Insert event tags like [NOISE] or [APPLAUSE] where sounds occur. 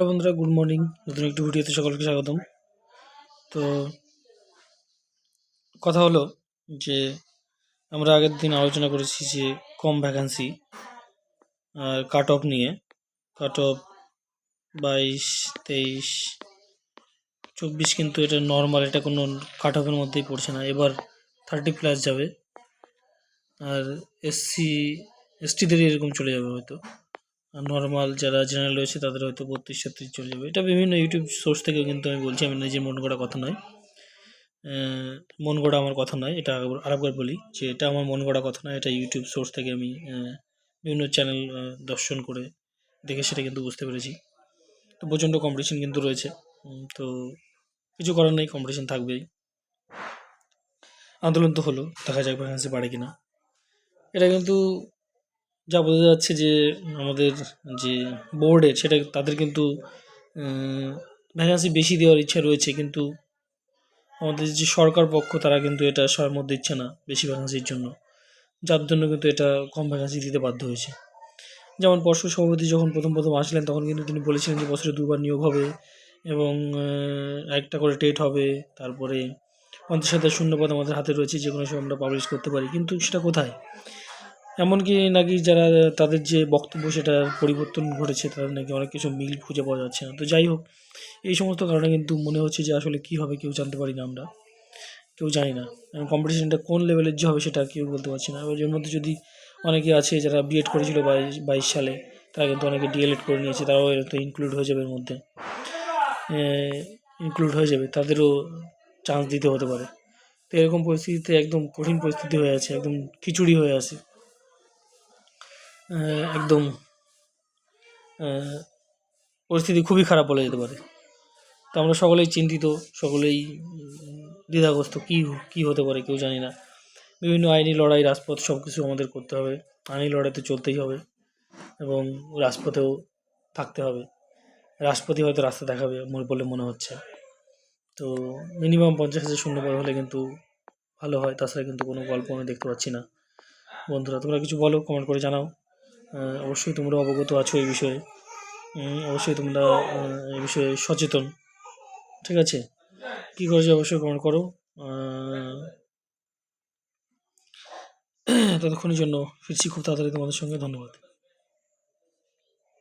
বন্ধুরা, good morning. নতুন একটি ভিডিওতে সকলকে স্বাগতম। তো, কথা হলো যে, আমরা আগের দিন আলোচনা করেছি যে, কম ভ্যাকান্সি আর কাট অফ নিয়ে। কাট অফ বাইশ, তেইশ, চব্বিশ কিন্তু এটা নর্মাল এটা কোনো কাট অফের মধ্যেই পড়ছে না। এবার থার্টি প্লাস যাবে। আর এসসি এসটিদের এরকম চলে যাবে হয়তো। নর্মাল যারা জেনারেল রয়েছে তাদের হয়তো বত্রিশ, ছত্রিশ চলে যাবে। এটা বিভিন্ন ইউটিউব সোর্স থেকে কিন্তু আমি বলছি, আমি নিজের মন গড়া কথা নয়। মন গড়া আমার কথা নয়, এটা আরেকবার বলি যে এটা আমার মন গড়া কথা নয়, এটা ইউটিউব সোর্স থেকে আমি বিভিন্ন চ্যানেল দর্শন করে দেখে সেটা কিন্তু বুঝতে পেরেছি। তো প্রচণ্ড কম্পিটিশন কিন্তু রয়েছে। তো কিছু করার নেই কম্পিটিশন থাকবেই। আন্দোলন তো হলো, দেখা যাক ভ্যাকান্সি বাড়ে কিনা। এটা কিন্তু যা বোঝা যাচ্ছে যে, আমাদের যে বোর্ডের সেটা তাদের কিন্তু ভ্যাকান্সি বেশি দেওয়ার ইচ্ছা রয়েছে, কিন্তু আমাদের যে সরকার পক্ষ, তারা কিন্তু এটা সরমত দিচ্ছে না, বেশি ভ্যাকান্সির জন্য। যার জন্য কিন্তু এটা কম ভ্যাকান্সি দিতে বাধ্য হয়েছে। যেমন পর্ষদ সভাপতি যখন প্রথম প্রথম আসলেন, তখন কিন্তু তিনি বলেছিলেন যে, বছরে দুবার নিয়োগ হবে এবং একটা করে টেট হবে, তারপরে পঞ্চাশ হাজার শূন্যপদ আমাদের হাতে রয়েছে যে কোনো সময় আমরা পাবলিশ করতে পারি। কিন্তু সেটা কোথায়? এমনকি নাকি যারা তাদের যে বক্তব্য সেটা পরিবর্তন ঘটেছে তাদের নাকি অনেক কিছু মিল খুঁজে পাওয়া যাচ্ছে না। তো যাই হোক, এই সমস্ত কারণে কিন্তু মনে হচ্ছে যে আসলে কী হবে কেউ জানতে পারি না আমরা। কেউ জানি না। কম্পিটিশনটা কোন লেভেলের যে হবে সেটা কেউ বলতে পারছি না। এবার এর মধ্যে যদি অনেকে আছে যারা বিএড করেছিল বাইশ বাইশ সালে, তারা কিন্তু অনেকে ডিএলএড করে নিয়েছে, তারাও এর ইনক্লুড হয়ে যাবে এর মধ্যে। ইনক্লুড হয়ে যাবে, তাদেরও চান্স দিতে হতে পারে। তো এরকম পরিস্থিতিতে একদম কঠিন পরিস্থিতি হয়ে আছে, একদম খিচুড়ি হয়ে আছে। একদম পরিস্থিতি খুবই খারাপ বলা যেতে পারে। তো আমরা সকলেই চিন্তিত, সকলেই দ্বিধাগ্রস্ত, কী কী হতে পারে কেউ জানি না। বিভিন্ন আইনি লড়াই, রাজপথ সব কিছু আমাদের করতে হবে। আইনি লড়াইতে চলতেই হবে এবং রাজপথেও থাকতে হবে। রাষ্ট্রপতি হয়তো রাস্তা দেখাবে বলে মনে হচ্ছে। তো মিনিমাম পঞ্চাশ হাজার শূন্য পদ হলে কিন্তু ভালো হয়, তাছাড়া কিন্তু কোনো গল্প আমি দেখতে পাচ্ছি না। বন্ধুরা, তোমরা কিছু বলো কমেন্ট করে জানাও। অবশ্যই তোমরা অবগত আছো এই বিষয়ে। অবশ্যই তোমরা এই বিষয়ে সচেতন। ঠিক আছে? কী করেছে অবশ্যই কমেন্ট করো। [CLEARS THROAT] ততক্ষণের জন্য ফিরছি খুব তাড়াতাড়ি তোমাদের সঙ্গে। ধন্যবাদ।